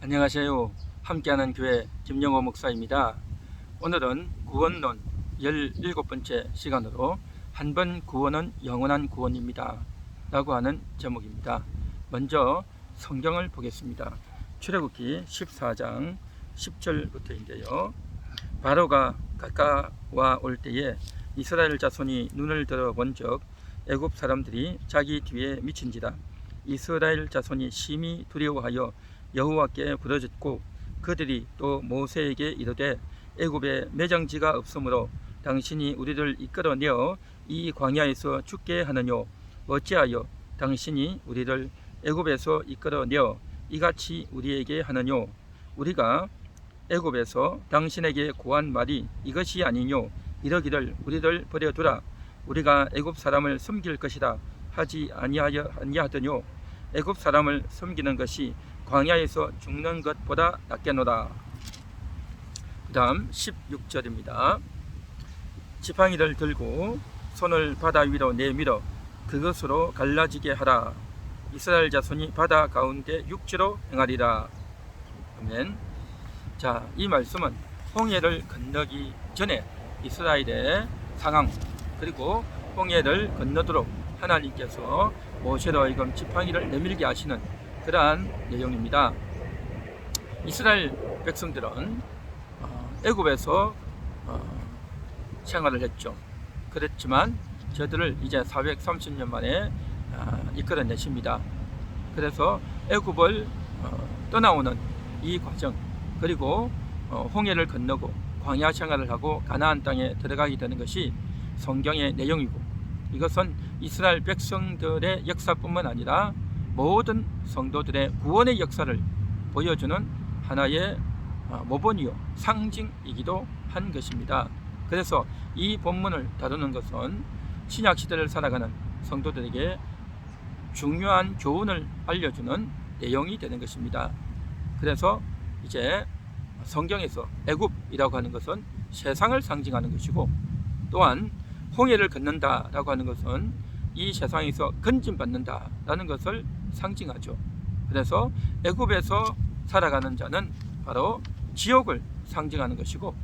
안녕하세요. 함께하는 교회 김영호 목사입니다. 오늘은 구원론 17번째 시간으로 한 번 구원은 영원한 구원입니다. 라고 하는 제목입니다. 먼저 성경을 보겠습니다. 출애굽기 14장 10절부터인데요. 바로가 가까와 올 때에 이스라엘 자손이 눈을 들어 본 적 애굽 사람들이 자기 뒤에 미친지라 이스라엘 자손이 심히 두려워하여 여호와께 부르짖고 그들이 또 모세에게 이르되 애굽에 매장지가 없으므로 당신이 우리를 이끌어내어 이 광야에서 죽게 하느뇨. 어찌하여 당신이 우리를 애굽에서 이끌어내어 이같이 우리에게 하느뇨? 우리가 애굽에서 당신에게 고한 말이 이것이 아니뇨. 이러기를 우리를 버려두라. 우리가 애굽 사람을 섬길 것이라 하지 아니하여 아니하더뇨. 애굽 사람을 섬기는 것이 광야에서 죽는 것보다 낫겠노라. 그다음 16절입니다. 지팡이를 들고 손을 바다 위로 내밀어 그것으로 갈라지게 하라. 이스라엘 자손이 바다 가운데 육지로 행하리라. 아멘. 자, 이 말씀은 홍해를 건너기 전에 이스라엘의 상황 그리고 홍해를 건너도록 하나님께서 모세로 하여금 지팡이를 내밀게 하시는 그러한 내용입니다. 이스라엘 백성들은 어, 애굽에서 어, 생활을 했죠. 그랬지만 저들을 이제 430년 만에 어, 이끌어내십니다. 그래서 애굽을 어, 떠나오는 이 과정 그리고 어, 홍해를 건너고 광야 생활을 하고 가나안 땅에 들어가게 되는 것이 성경의 내용이고 이것은 이스라엘 백성들의 역사뿐만 아니라 모든 성도들의 구원의 역사를 보여주는 하나의 어, 모본이요 상징이기도 한 것입니다. 그래서 이 본문을 다루는 것은 신약 시대를 살아가는 성도들에게 중요한 교훈을 알려주는 내용이 되는 것입니다. 그래서 이제 성경에서 애굽이라고 하는 것은 세상을 상징하는 것이고 또한 홍해를 건넌다라고 하는 것은 이 세상에서 건진받는다라는 것을 상징하죠. 그래서 애굽에서 살아가는 자는 바로 지옥을 상징하는 것이고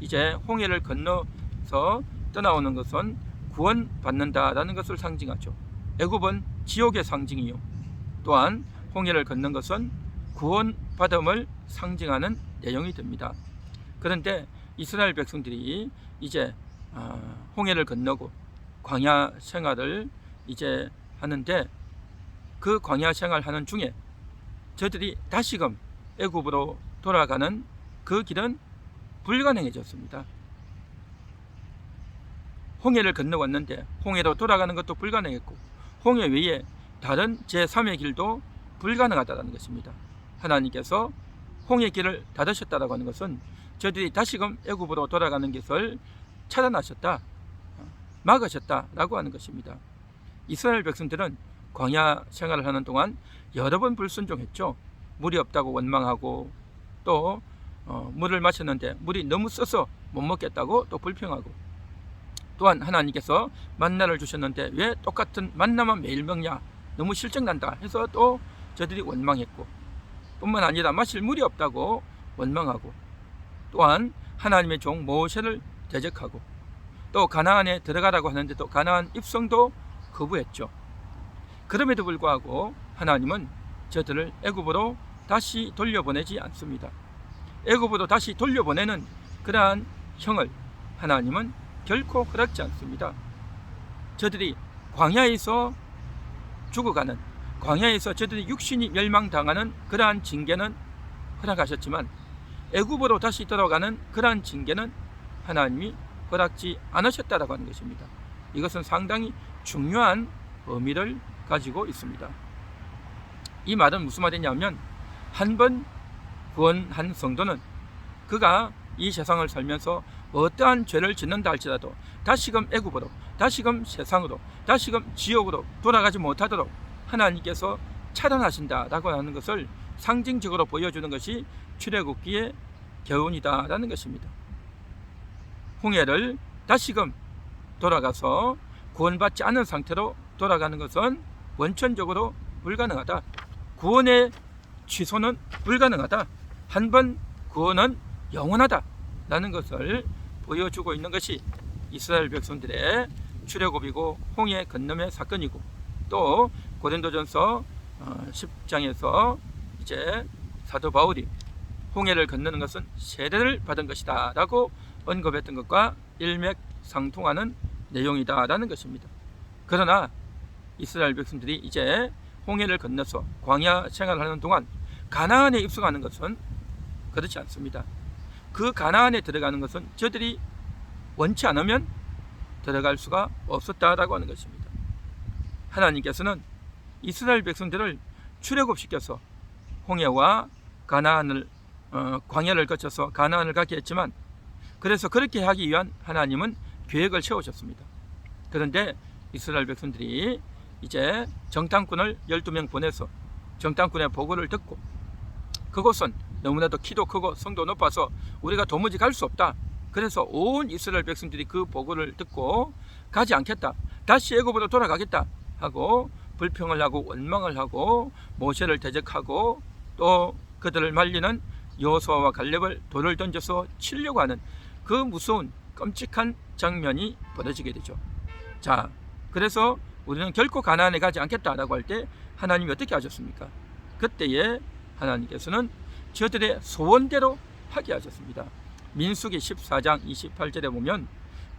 이제 홍해를 건너서 떠나오는 것은 구원받는다라는 것을 상징하죠. 애굽은 지옥의 상징이요. 또한 홍해를 건넌 것은 구원받음을 상징하는 내용이 됩니다. 그런데 이스라엘 백성들이 이제 아, 홍해를 건너고 광야 생활을 이제 하는데 그 광야 생활하는 중에 저들이 다시금 애굽으로 돌아가는 그 길은 불가능해졌습니다. 홍해를 건너왔는데 홍해로 돌아가는 것도 불가능했고 홍해 외에 다른 제3의 길도 불가능하다는 것입니다. 하나님께서 홍해 길을 닫으셨다라고 하는 것은 저들이 다시금 애굽으로 돌아가는 것을 차단하셨다, 막으셨다라고 하는 것입니다. 이스라엘 백성들은 광야 생활을 하는 동안 여러 번 불순종했죠. 물이 없다고 원망하고 또 어, 물을 마셨는데 물이 너무 써서 못 먹겠다고 또 불평하고 또한 하나님께서 만나를 주셨는데 왜 똑같은 만나만 매일 먹냐 너무 실증난다 해서 또 저들이 원망했고 뿐만 아니라 마실 물이 없다고 원망하고 또한 하나님의 종 모세를 대적하고 또 가나안에 들어가라고 하는데 또 가나안 입성도 거부했죠. 그럼에도 불구하고 하나님은 저들을 애굽으로 다시 돌려보내지 않습니다. 애굽으로 다시 돌려보내는 그러한 형을 하나님은 결코 허락지 않습니다. 저들이 광야에서 죽어가는 광야에서 저들이 육신이 멸망당하는 그러한 징계는 허락하셨지만 애굽으로 다시 돌아가는 그러한 징계는 하나님이 허락지 않으셨다라고 하는 것입니다. 이것은 상당히 중요한 의미를 가지고 있습니다. 이 말은 무슨 말이냐면 한 번 구원한 성도는 그가 이 세상을 살면서 어떠한 죄를 짓는다 할지라도 다시금 애굽으로 다시금 세상으로 다시금 지옥으로 돌아가지 못하도록 하나님께서 차단하신다라고 하는 것을 상징적으로 보여주는 것이 출애굽기의 교훈이다라는 것입니다. 홍해를 다시금 돌아가서 구원받지 않은 상태로 돌아가는 것은 원천적으로 불가능하다. 구원의 취소는 불가능하다. 한 번 구원은 영원하다. 라는 것을 보여주고 있는 것이 이스라엘 백성들의 출애굽이고 홍해 건너의 사건이고 또 고린도전서 10장에서 이제 사도 바울이 홍해를 건너는 것은 세례를 받은 것이다 라고 언급했던 것과 일맥상통하는 내용이다 라는 것입니다. 그러나 이스라엘 백성들이 이제 홍해를 건너서 광야 생활을 하는 동안 가나안에 입성하는 것은 그렇지 않습니다. 그 가나안에 들어가는 것은 저들이 원치 않으면 들어갈 수가 없었다라고 하는 것입니다. 하나님께서는 이스라엘 백성들을 출애굽시켜서 홍해와 가나안을 어, 광야를 거쳐서 가나안을 가게 했지만 그래서 그렇게 하기 위한 하나님은 계획을 세우셨습니다. 그런데 이스라엘 백성들이 이제 정탐꾼을 12명 보내서 정탐꾼의 보고를 듣고 그곳은 너무나도 키도 크고 성도 높아서 우리가 도무지 갈 수 없다. 그래서 온 이스라엘 백성들이 그 보고를 듣고 가지 않겠다. 다시 애굽으로 돌아가겠다 하고 불평을 하고 원망을 하고 모세를 대적하고 또 그들을 말리는 여호수아와 갈렙을 돌을 던져서 치려고 하는 그 무서운 끔찍한 장면이 벌어지게 되죠. 자, 그래서 우리는 결코 가나안에 가지 않겠다라고 할 때 하나님이 어떻게 하셨습니까? 그때에 하나님께서는 저들의 소원대로 하게 하셨습니다. 민수기 14장 28절에 보면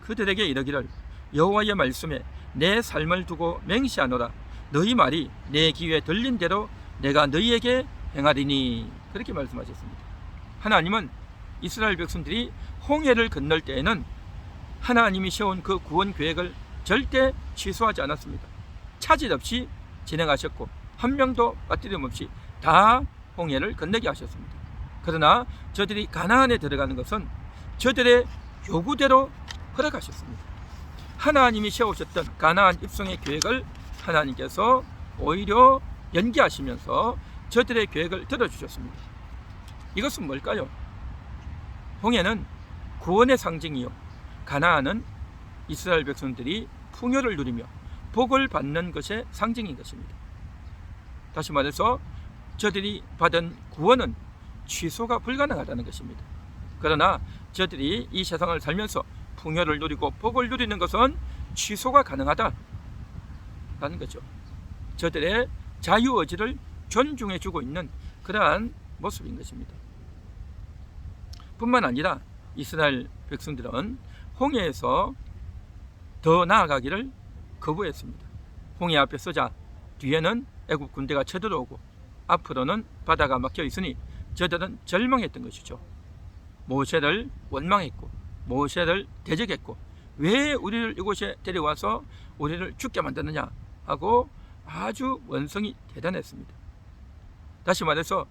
그들에게 이르기를 여호와의 말씀에 내 삶을 두고 맹시하노라 너희 말이 내 귀에 들린 대로 내가 너희에게 행하리니 그렇게 말씀하셨습니다. 하나님은 이스라엘 백성들이 홍해를 건널 때에는 하나님이 세운 그 구원 계획을 절대 취소하지 않았습니다. 차질 없이 진행하셨고 한 명도 빠뜨림 없이 다 홍해를 건너게 하셨습니다. 그러나 저들이 가나안에 들어가는 것은 저들의 요구대로 허락하셨습니다. 하나님이 세우셨던 가나안 입성의 계획을 하나님께서 오히려 연기하시면서 저들의 계획을 들어주셨습니다. 이것은 뭘까요? 홍해는 구원의 상징이요. 가나안은 이스라엘 백성들이 풍요를 누리며 복을 받는 것의 상징인 것입니다. 다시 말해서 저들이 받은 구원은 취소가 불가능하다는 것입니다. 그러나 저들이 이 세상을 살면서 풍요를 누리고 복을 누리는 것은 취소가 가능하다라는 거죠. 저들의 자유 의지를 존중해 주고 있는 그러한 모습인 것입니다. 뿐만 아니라 이스라엘 백성들은 홍해에서 더 나아가기를 거부했습니다. 홍해 앞에 서자 뒤에는 애굽 군대가 쳐들어오고 앞으로는 바다가 막혀 있으니 저들은 절망했던 것이죠. 모세를 원망했고 모세를 대적했고 왜 우리를 이곳에 데려와서 우리를 죽게 만드느냐 하고 아주 원성이 대단했습니다. 다시 말해서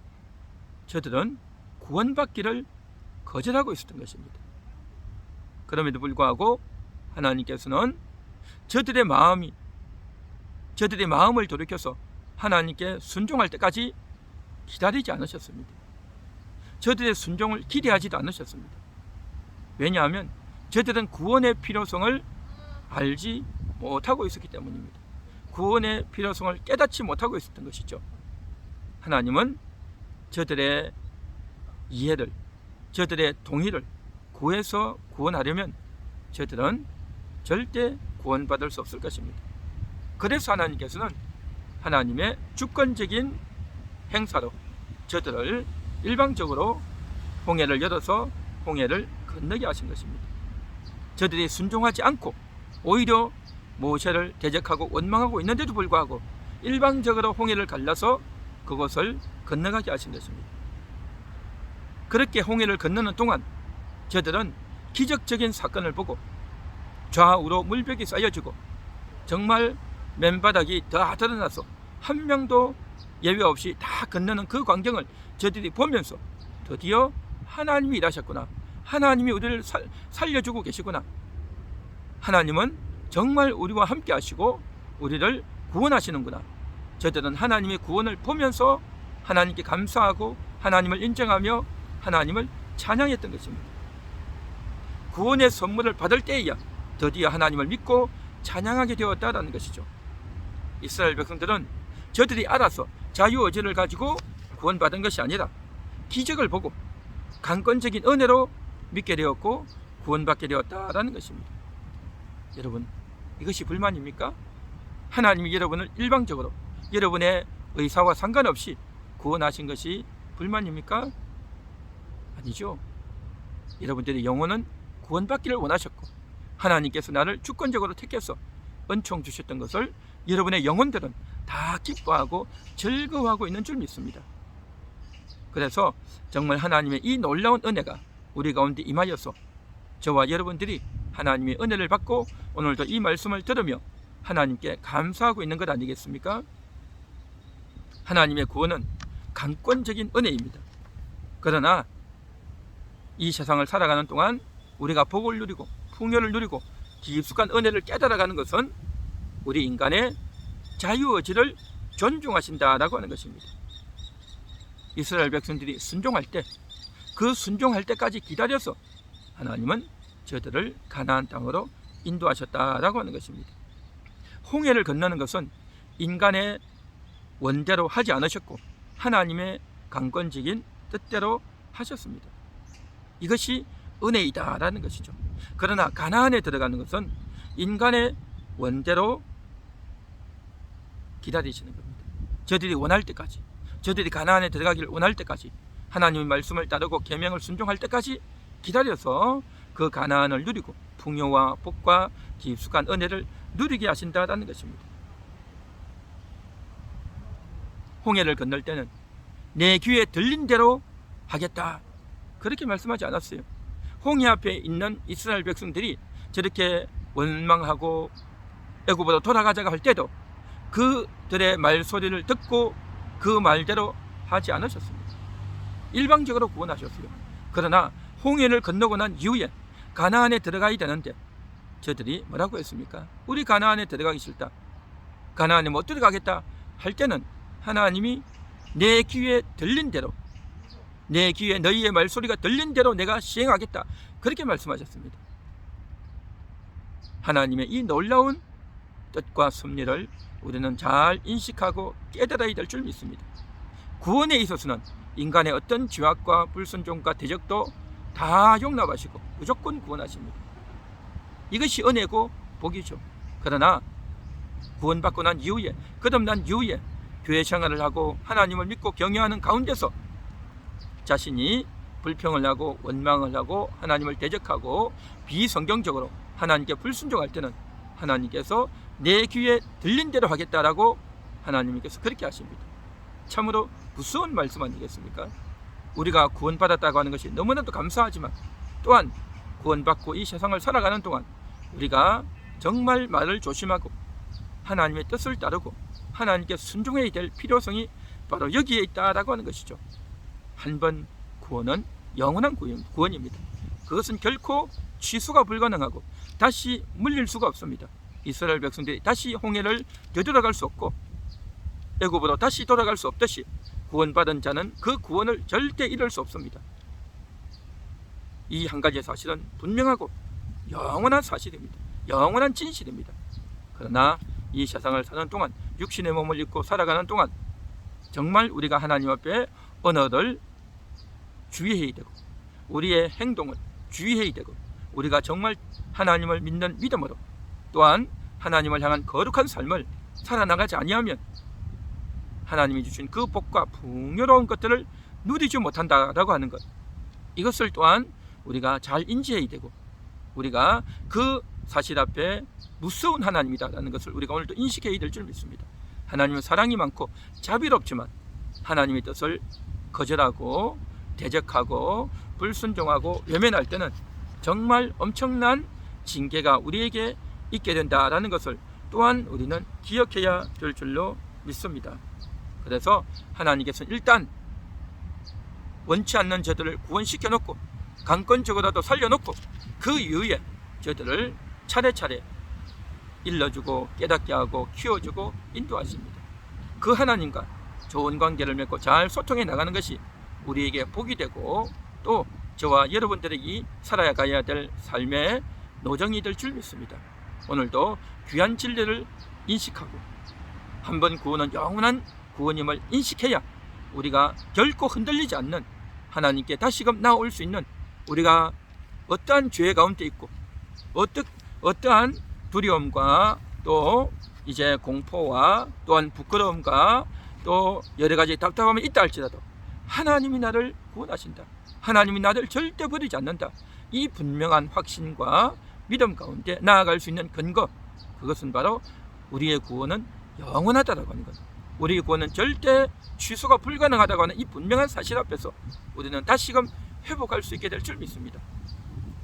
저들은 구원받기를 거절하고 있었던 것입니다. 그럼에도 불구하고 하나님께서는 저들의 마음이 저들의 마음을 돌이켜서 하나님께 순종할 때까지 기다리지 않으셨습니다. 저들의 순종을 기대하지도 않으셨습니다. 왜냐하면 저들은 구원의 필요성을 알지 못하고 있었기 때문입니다. 구원의 필요성을 깨닫지 못하고 있었던 것이죠. 하나님은 저들의 이해를, 저들의 동의를 구해서 구원하려면 저들은 절대 구원받을 수 없을 것입니다. 그래서 하나님께서는 하나님의 주권적인 행사로 저들을 일방적으로 홍해를 열어서 홍해를 건너게 하신 것입니다. 저들이 순종하지 않고 오히려 모세를 대적하고 원망하고 있는데도 불구하고 일방적으로 홍해를 갈라서 그곳을 건너가게 하신 것입니다. 그렇게 홍해를 건너는 동안 저들은 기적적인 사건을 보고 좌우로 물벽이 쌓여지고 정말 맨바닥이 다 드러나서 한 명도 예외 없이 다 건너는 그 광경을 저들이 보면서 드디어 하나님이 일하셨구나. 하나님이 우리를 살, 살려주고 계시구나. 하나님은 정말 우리와 함께 하시고 우리를 구원하시는구나. 저들은 하나님의 구원을 보면서 하나님께 감사하고 하나님을 인정하며 하나님을 찬양했던 것입니다. 구원의 선물을 받을 때에야 드디어 하나님을 믿고 찬양하게 되었다라는 것이죠. 이스라엘 백성들은 저들이 알아서 자유 의지를 가지고 구원받은 것이 아니라 기적을 보고 강권적인 은혜로 믿게 되었고 구원받게 되었다라는 것입니다. 여러분, 이것이 불만입니까? 하나님이 여러분을 일방적으로 여러분의 의사와 상관없이 구원하신 것이 불만입니까? 아니죠. 여러분들의 영혼은 구원받기를 원하셨고 하나님께서 나를 주권적으로 택해서 은총 주셨던 것을 여러분의 영혼들은 다 기뻐하고 즐거워하고 있는 줄 믿습니다. 그래서 정말 하나님의 이 놀라운 은혜가 우리 가운데 임하여서 저와 여러분들이 하나님의 은혜를 받고 오늘도 이 말씀을 들으며 하나님께 감사하고 있는 것 아니겠습니까? 하나님의 구원은 강권적인 은혜입니다. 그러나 이 세상을 살아가는 동안 우리가 복을 누리고 풍요를 누리고 깊숙한 은혜를 깨달아가는 것은 우리 인간의 자유의지를 존중하신다라고 하는 것입니다. 이스라엘 백성들이 순종할 때 그 순종할 때까지 기다려서 하나님은 저들을 가나안 땅으로 인도하셨다라고 하는 것입니다. 홍해를 건너는 것은 인간의 원대로 하지 않으셨고 하나님의 강권적인 뜻대로 하셨습니다. 이것이 은혜이다라는 것이죠. 그러나 가나안에 들어가는 것은 인간의 원대로 기다리시는 겁니다. 저들이 원할 때까지, 저들이 가나안에 들어가기를 원할 때까지 하나님의 말씀을 따르고 계명을 순종할 때까지 기다려서 그 가나안을 누리고 풍요와 복과 깊숙한 은혜를 누리게 하신다라는 것입니다. 홍해를 건널 때는 내 귀에 들린 대로 하겠다. 그렇게 말씀하지 않았어요. 홍해 앞에 있는 이스라엘 백성들이 저렇게 원망하고 애굽으로 돌아가자고 할 때도 그들의 말소리를 듣고 그 말대로 하지 않으셨습니다. 일방적으로 구원하셨어요. 그러나 홍해를 건너고 난 이후에 가나안에 들어가야 되는데 저들이 뭐라고 했습니까? 우리 가나안에 들어가기 싫다. 가나안에 못 들어가겠다 할 때는 하나님이 내 귀에 들린 대로 내 귀에 너희의 말소리가 들린 대로 내가 시행하겠다. 그렇게 말씀하셨습니다. 하나님의 이 놀라운 뜻과 섭리를 우리는 잘 인식하고 깨달아야 될 줄 믿습니다. 구원에 있어서는 인간의 어떤 죄악과 불순종과 대적도 다 용납하시고 무조건 구원하십니다. 이것이 은혜고 복이죠. 그러나 구원받고 난 이후에 거듭난 이후에 교회 생활을 하고 하나님을 믿고 경외하는 가운데서 자신이 불평을 하고 원망을 하고 하나님을 대적하고 비성경적으로 하나님께 불순종할 때는 하나님께서 내 귀에 들린 대로 하겠다라고 하나님께서 그렇게 하십니다. 참으로 무서운 말씀 아니겠습니까? 우리가 구원받았다고 하는 것이 너무나도 감사하지만 또한 구원받고 이 세상을 살아가는 동안 우리가 정말 말을 조심하고 하나님의 뜻을 따르고 하나님께 순종해야 될 필요성이 바로 여기에 있다라고 하는 것이죠. 한 번 구원은 영원한 구원입니다. 그것은 결코 취소가 불가능하고 다시 물릴 수가 없습니다. 이스라엘 백성들이 다시 홍해를 되돌아갈 수 없고 애굽으로 다시 돌아갈 수 없듯이 구원받은 자는 그 구원을 절대 잃을 수 없습니다. 이 한 가지 사실은 분명하고 영원한 사실입니다. 영원한 진실입니다. 그러나 이 세상을 사는 동안 육신의 몸을 입고 살아가는 동안 정말 우리가 하나님 앞에 언어를 주의해야 되고 우리의 행동을 주의해야 되고 우리가 정말 하나님을 믿는 믿음으로 또한 하나님을 향한 거룩한 삶을 살아나가지 아니하면 하나님이 주신 그 복과 풍요로운 것들을 누리지 못한다라고 하는 것 이것을 또한 우리가 잘 인지해야 되고 우리가 그 사실 앞에 무서운 하나님이다라는 것을 우리가 오늘도 인식해야 될 줄 믿습니다. 하나님은 사랑이 많고 자비롭지만 하나님의 뜻을 거절하고 대적하고 불순종하고 외면할 때는 정말 엄청난 징계가 우리에게 있게 된다라는 것을 또한 우리는 기억해야 될 줄로 믿습니다. 그래서 하나님께서는 일단 원치 않는 저들을 구원시켜 놓고 강권적으로라도 살려놓고 그 이후에 저들을 차례차례 일러주고 깨닫게 하고 키워주고 인도하십니다. 그 하나님과 좋은 관계를 맺고 잘 소통해 나가는 것이 우리에게 복이 되고 또 저와 여러분들이 살아야 가야 될 삶의 노정이 될 줄 믿습니다. 오늘도 귀한 진리를 인식하고 한 번 구원은 영원한 구원임을 인식해야 우리가 결코 흔들리지 않는 하나님께 다시금 나올 수 있는 우리가 어떠한 죄 가운데 있고 어떠, 어떠한 두려움과 또 이제 공포와 또한 부끄러움과 또 여러 가지 답답함이 있다 할지라도 하나님이 나를 구원하신다. 하나님이 나를 절대 버리지 않는다. 이 분명한 확신과 믿음 가운데 나아갈 수 있는 근거 그것은 바로 우리의 구원은 영원하다라고 하는 것. 우리의 구원은 절대 취소가 불가능하다고 하는 이 분명한 사실 앞에서 우리는 다시금 회복할 수 있게 될 줄 믿습니다.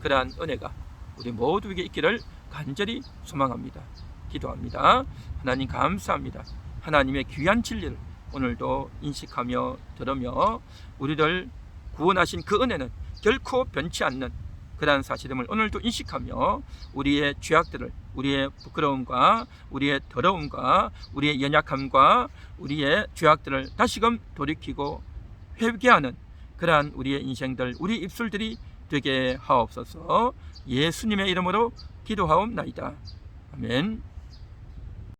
그러한 은혜가 우리 모두에게 있기를 간절히 소망합니다. 기도합니다. 하나님 감사합니다. 하나님의 귀한 진리를 오늘도 인식하며 들으며 우리를 구원하신 그 은혜는 결코 변치 않는 그러한 사실임을 오늘도 인식하며 우리의 죄악들을 우리의 부끄러움과 우리의 더러움과 우리의 연약함과 우리의 죄악들을 다시금 돌이키고 회개하는 그러한 우리의 인생들 우리 입술들이 되게 하옵소서. 예수님의 이름으로 기도하옵나이다. 아멘